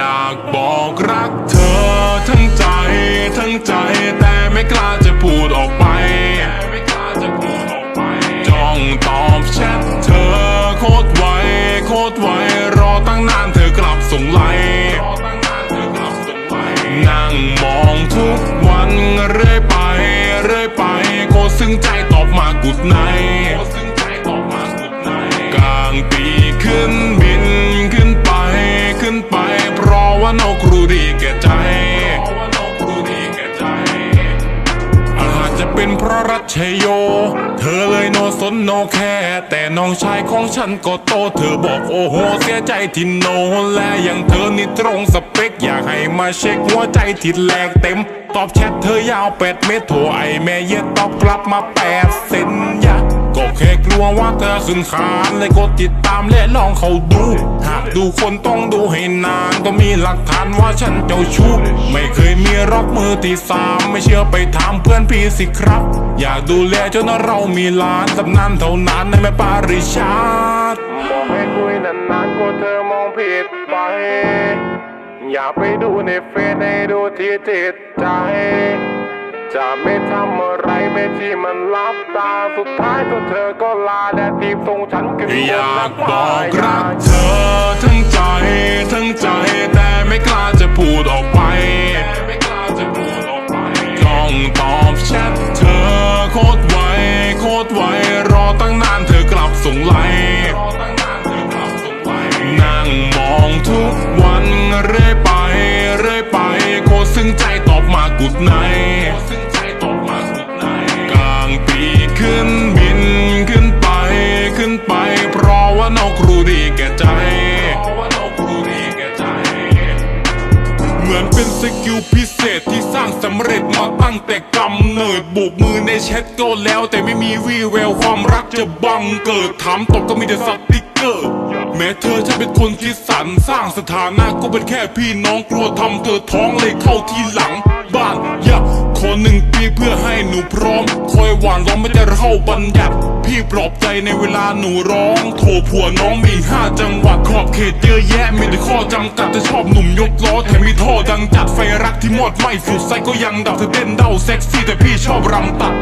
อยากบอกรักเธอ ทั้งใจทั้งใจแต่ไม่กล้าจะพูดออกไปจ้องตอบแชทเธอ โคตรไวโคตรไวรอตั้งนานเธอกลับส่งไลน์นั่งมองทุกวันเรื่อยไป เรื่อยไปโคตรซึ้งใจตอบมากุดไน รัชโย เธอเลยโนสนโนแค่ แต่น้องชายของฉันก็โต เธอบอกโอ้โห เสียใจที่โน และอย่างเธอนี่ตรงสเปค อยากให้มาเช็คหัวใจที่แหลกเต็ม ตอบแชทเธอยาวแปดเมตรโทรไอแม่เย็ดตอบกลับมาแปดเซน ก็แค่กลัวว่าเธอขึ้นคานเลยกดติดตามและลองเขาดู หากดูคนต้องดูให้นานก็มีหลักฐานว่าฉันเจ้าชู้ไม่เคยมีรักมือที่สามไม่เชื่อไปถามเพื่อนพี่สิครับ อยากดูแลจนเรามีล้านตำนานเท่านั้นในแม่ปาริชาติบอกให้คุยนานๆกลัวเธอมองผิดไป อย่าไปดูในเฟซให้ดูที่จิตใจ จะไม่ทำอะไรไม่ที่มันลับตาสุดท้ายตัวเธอก็ลาและตีบส่งฉันขึ้นบนอยากบอกรักเธอทั้งใจทั้งใจแต่ไม่กล้าจะพูดออกไปจ้องตอบแชทเธอโคตรไวโคตรไวรอตั้งนานเธอกลับส่งไลน์นั่งมองทุก กุดไนกลางปีขึ้นบินขึ้นไปขึ้นไป เพราะว่านกรู้ดีแก่ใจ เหมือนเป็นสกิลพิเศษที่สร้างสำเร็จมาตั้งแต่กำเนิดบุกมือในแชทก็แล้ว แต่ไม่มีวี่แววความรักจะบังเกิดถามตอบก็มีแต่สติกเกอร์แม้เธอจะเป็นคนคิดสรรสร้างสถานะก็เป็นแค่พี่น้องกลัวทำเธอท้องเลยเข้าที่หลัง บ้านอยากขอหนึ่งปีเพื่อให้หนูพร้อม คอยหวานล้อมไม่จะเข้าบัญญัติพี่ปลอบใจในเวลาหนูร้อง โทรผัวน้องมีห้าจังหวัดขอบเขตเยอะแยะมีแต่ข้อจำกัดจะชอบหนุ่มยกล้อแถมมีท่อดังจัดไฟรักที่มอดไหม้สุดไซก็ยังดับเธอเต้นเด้าเซ็กซี่แต่พี่ชอบรำตัด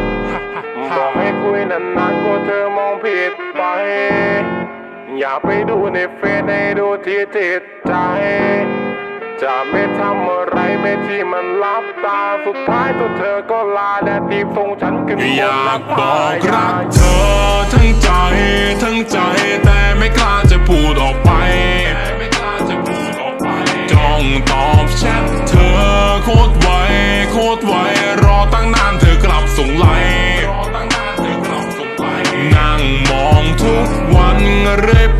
บอกให้คุยนานๆกลัวเธอมองผิดไป อย่าไปดูในเฟซให้ดูที่จิตใจ จะไม่ทำอะไรไม่ที่มันลับตาสุดท้ายตัวเธอก็ลาและตีส่งฉันขึ้นบนอยากบอกรักเธอทั้งใจทั้งใจแต่ไม่กล้าจะพูดออกไปจ้องตอบแชทเธอโคตรไวโคตรไวรอตั้งนานเธอกลับส่งไลน์นั่งมองทุกวันเรื่อย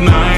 night.